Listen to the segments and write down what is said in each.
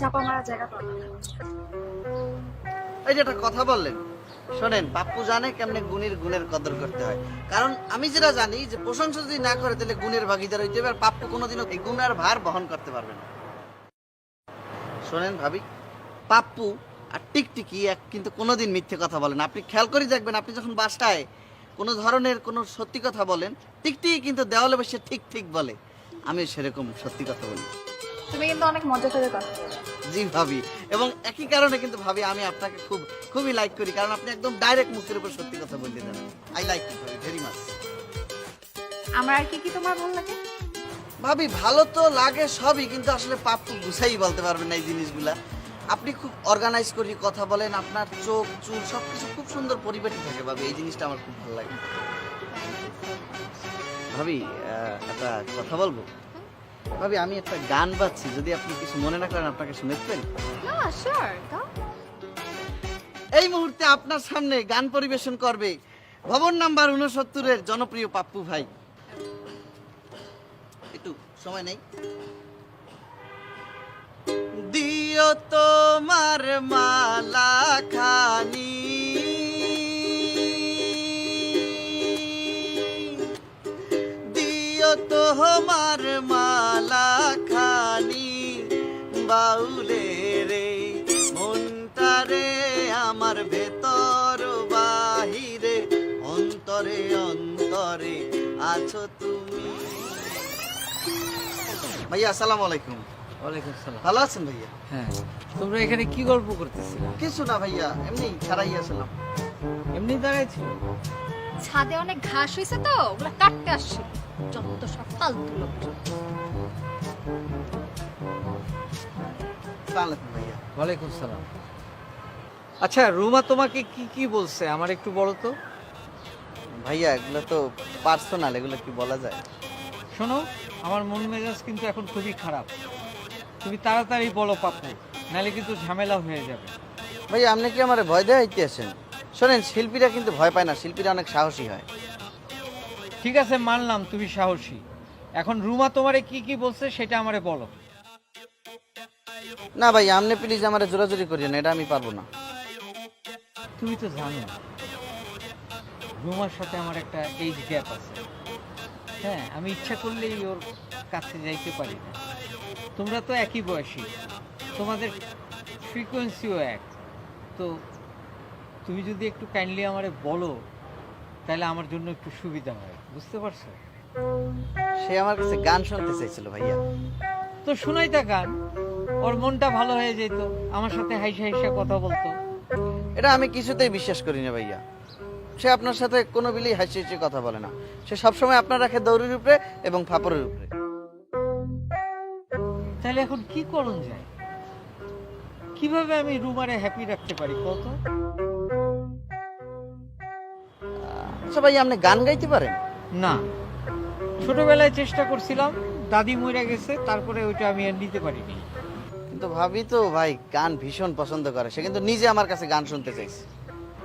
চাপা মারা জায়গা পাবে এই যে একটা কথা বললেন শোনেন পাপ্পু জানে কেমনে গুণের গুণের কদর করতে হয়। কারণ আমি যেটা জানি যে প্রশংসা যদি না করে তাহলে গুণের ভাগিদার হইতে হবে আর পাপ্পু কোনোদিনও এই গুণের ভার বহন করতে পারবে না। শোনেন ভাবি পাপ্পু আর টিকটিকি এক কিন্তু কোনোদিন মিথ্যে কথা বলেন আপনি খেয়াল করে দেখবেন আপনি যখন বাসায় কোনো ধরনের কোনো সত্যি কথা বলেন টিকটিকি কিন্তু দেওয়ালে বসে ঠিক ঠিক বলে। আমি সেরকম সত্যি কথা বলি। তুমি কিন্তু অনেক মজা করে কথা বলো। জি ভাবি। এবং একই কারণে কিন্তু ভাবি আমি আপনাকে খুব খুবই লাইক করি। কারণ আপনি একদম ডাইরেক্ট মুখের উপর সত্যি কথা বলতে দেন আই লাইক ইউ ভাবি ভেরি মাচ আমার আর কি কি তোমার ভালো লাগে? ভাবি ভালো তো লাগে সবই কিন্তু আসলে পাপ্পু গুছাই বলতে পারবেন না এই জিনিসগুলা। আপনি খুব অর্গানাইজ করে কথা বলেন আপনার চোখ চুল সবকিছু খুব সুন্দর পরিপাটি থাকে ভাবি। এই জিনিসটা আমার খুব ভালো লাগে। ভাবি একটা কথা বলব? ভাবি আমি একটা গান বাজছি যদি আপনি কিছু মনে না করেন আপনাকে শুনেছেন? না শিওর এই মুহূর্তে আপনার সামনে গান পরিবেশন করবে ভবন নাম্বার উনসত্তরের জনপ্রিয় পাপ্পু ভাই। একটু সময় নেই। দিও তোমার মালা খানি দিও তোমার মালা বাউলে রে মনটারে আমার ভেতর বাহিরে অন্তরে অন্তরে আছো তুমি। ভাইয়া আসসালামু আলাইকুম। ওয়ালাইকুম সালাম ভালো আছেন ভাইয়া? হ্যাঁ তোমরা এখানে কি গল্প করতেছিলে? কিছু না ভাইয়া এমনি ছাড়াই আসলাম। এমনি দাঁড়াইছিল ছাদে অনেক ঘাস হয়েছে তো ওগুলো কাটতে আসছে যত সব ফালতু লোক। ওয়ালাইকুম সালাম। আচ্ছা রুমা তোমাকে কি কি বলছে? আমার একটু বলো তো। ভাইয়া এগুলো তো পার্সোনাল এগুলো কি বলা যায়? শোনো আমার মন মেজাজ কিন্তু এখন খুবই খারাপ। তুমি তাড়াতাড়ি বলো পাপ্পু নাহলে কিন্তু ঝামেলা হয়ে যাবে। ভাইয়া আপনি কি আমার ভয় দেওয়া হইতে আছেন শোনেন শিল্পীরা কিন্তু ভয় পায় না শিল্পীরা অনেক সাহসী হয়। ঠিক আছে মানলাম তুমি সাহসী। এখন রুমা তোমারে কি কি বলছে সেটা আমারে বলো। না ভাই আপনি প্লিজ আমার জোরাজোরি করিয়েন এটা আমি পারব না। তুমি তো জানো রুমার সাথে আমার একটা এইজ গ্যাপ আছে। হ্যাঁ আমি ইচ্ছা করলেই ওর কাছে যাইতে পারি না। তোমরা তো একই বয়সী তোমাদের ফ্রিকোয়েন্সিও এক। তো তুমি যদি একটু কাইন্ডলি আমারে বলো তাহলে আমার জন্য একটু সুবিধা হয়। বুঝতে পারছ? সে আমার কাছে গান শুনতে চাইছিল ভাইয়া। তো শোনাইতা গান। ওর মনটা ভালো হয়ে যেত আমার সাথে হাইসা হাইসা কথা বলতো। এটা আমি কিছুতেই বিশ্বাস করি না ভাইয়া। সে আপনার সাথে কোনো বিলেই হাসি হাসি কথা বলে না। সে সবসময় আপনার রাখে দৌড়ির উপরে এবং ফাপড়ের উপরে। তাহলে এখন কি করণ যায়? কীভাবে আমি রুমারে হ্যাপি রাখতে পারি কত আচ্ছা ভাইয়া আপনি গান গাইতে পারেন? না। ছোটবেলায় চেষ্টা করছিলাম দাদি মরে গেছে তারপরে ওইটা আমি আর নিতে পারিনি। কিন্তু ভাবি তো ভাই গান ভীষণ পছন্দ করে। সে কিন্তু নিজে আমার কাছে গান শুনতে চাইছে।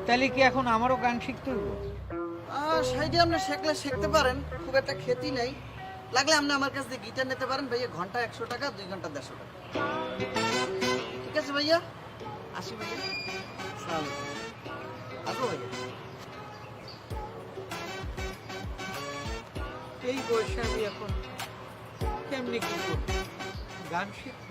তাহলে কি এখন আমারও গান শিখতে হইব? সাইডে আপনি শেখলে শিখতে পারেন খুব একটা ক্ষতি নেই। লাগলে আপনি আমার কাছ থেকে গিটার নিতে পারেন। ভাইয়া ঘণ্টা একশো টাকা দুই ঘণ্টা দেড়শো টাকা। ঠিক আছে ভাইয়া? আসি ভাইয়া। আসসালামু আসব ভাইয়া? এই বয়সে আমি এখন কেমনি কি গান শিখব?